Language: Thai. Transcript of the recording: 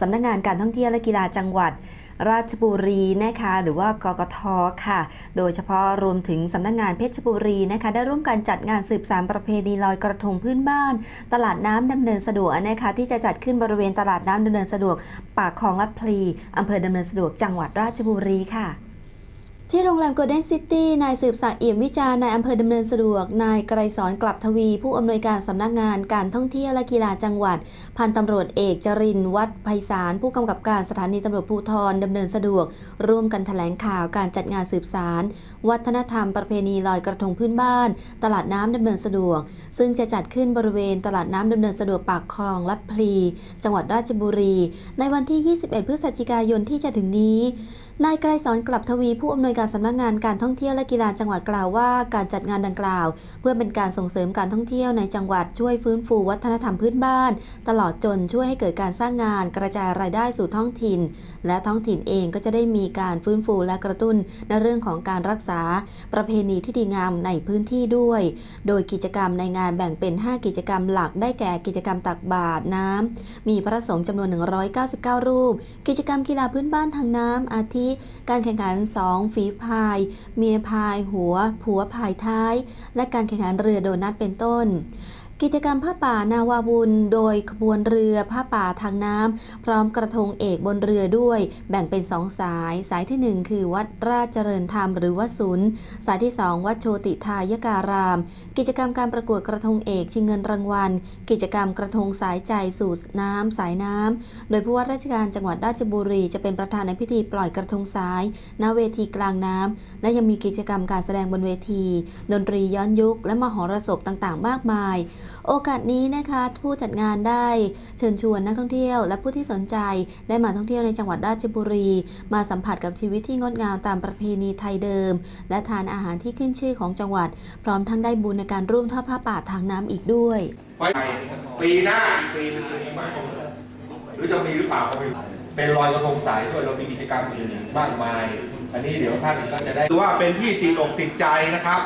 สำนักงานการท่องเที่ยวและกีฬาจังหวัดราชบุรีนะคะหรือว่ากกทค่ะ โดยเฉพาะรวมถึงสำนักงานเพชรบุรีนะคะได้ร่วมกันจัดงานสืบสารประเพณีลอยกระทงพื้นบ้าน ตลาดน้ำดำเนินสะดวกนะคะที่จะจัดขึ้นบริเวณตลาดน้ำดำเนินสะดวก ปากคลองลัดพลีอำเภอดำเนินสะดวกจังหวัดราชบุรีค่ะ ที่โรงแรมโกลเด้นซิตี้ นายสืบศักดิ์เอี่ยมวิจารณ์นายอำเภอดำเนินสะดวก นายไกรสอนกลับทวี ผู้อำนวยการสำนักงานการท่องเที่ยวและกีฬาจังหวัด พันตำรวจเอกจรินวัดไพศาล ผู้กำกับการสถานีตำรวจภูธรดำเนินสะดวก ร่วมกันแถลงข่าวการจัดงานสืบสาร วัฒนธรรมประเพณีลอยกระทงพื้นบ้าน ตลาดน้ำดำเนินสะดวก ซึ่งจะจัดขึ้นบริเวณตลาดน้ำดำเนินสะดวกปากคลองลัดพลี จังหวัดราชบุรี ในวันที่ 21 พฤศจิกายนที่จะถึงนี้ นายไกรสอนกลับทวีผู้อำนวยการสำนักงานการท่องเที่ยวและกีฬาจังหวัดกล่าวว่า การจัดงานดังกล่าว เพื่อเป็นการส่งเสริมการท่องเที่ยวในจังหวัดช่วยฟื้นฟูวัฒนธรรมพื้นบ้าน ตลอดจนช่วยให้เกิดการสร้างงานกระจายรายได้สู่ท้องถิ่น และท้องถิ่นเองก็จะได้มีการฟื้นฟูและกระตุ้นในเรื่องของการรักษา ประเพณีที่ดีงามในพื้นที่ด้วย โดยกิจกรรมในงานแบ่งเป็น 5 กิจกรรมหลักได้แก่กิจกรรมตักบาตรน้ำมีพระสงฆ์จำนวน 199 รูป กิจกรรมกีฬาพื้นบ้านทางน้ำอาทิ การแข่งขัน2ฝีพาย เมียพายหัว ผัวพายท้าย และการแข่งขันเรือโดนัทเป็นต้น กิจกรรมผ้าป่านาวาบุญ โดยขบวนเรือผ้าป่าทางน้ำพร้อมกระทงเอกบนเรือด้วย แบ่งเป็น2สาย สายทีหนึ่1 คือวัดราชเจริญธรรมหรือวัดศูนย์สายที่ 2 วัดโชติทายการาม กิจกรรมการประกวดกระทงเอกชิงเงินรางวัล กิจกรรมกระทงสายใจสู่น้ำสายน้ำโดยผู้ว่าราชการจังหวัดราชบุรีจะเป็นประธานในพิธีปล่อยกระทงสายณเวทีกลางน้ำและยังมีกิจกรรมการแสดงบนเวที ดนตรีย้อนยุคและมหรสพต่างๆ มากมาย โอกาสนี้นะคะผู้จัดงานได้เชิญชวนนักท่องเที่ยว และผู้ที่สนใจได้มาท่องเที่ยวในจังหวัดราชบุรี มาสัมผัสกับชีวิตที่งดงามตามประเพณีไทยเดิม และทานอาหารที่ขึ้นชื่อของจังหวัด พร้อมทั้งได้บุญในการร่วมทอดผ้าป่าทางน้ำอีกด้วยปีหน้าอีปีหนึงปีใหม่หรือจะมีหรือเปล่าก็ไม่รู้เป็นลอยกระทงสายด้วยเรามีกิจกรรมอื่นมากมาย อันนี้เดี๋ยวท่านก็จะได้ดูว่าเป็นที่ติดอกติดใจนะครับ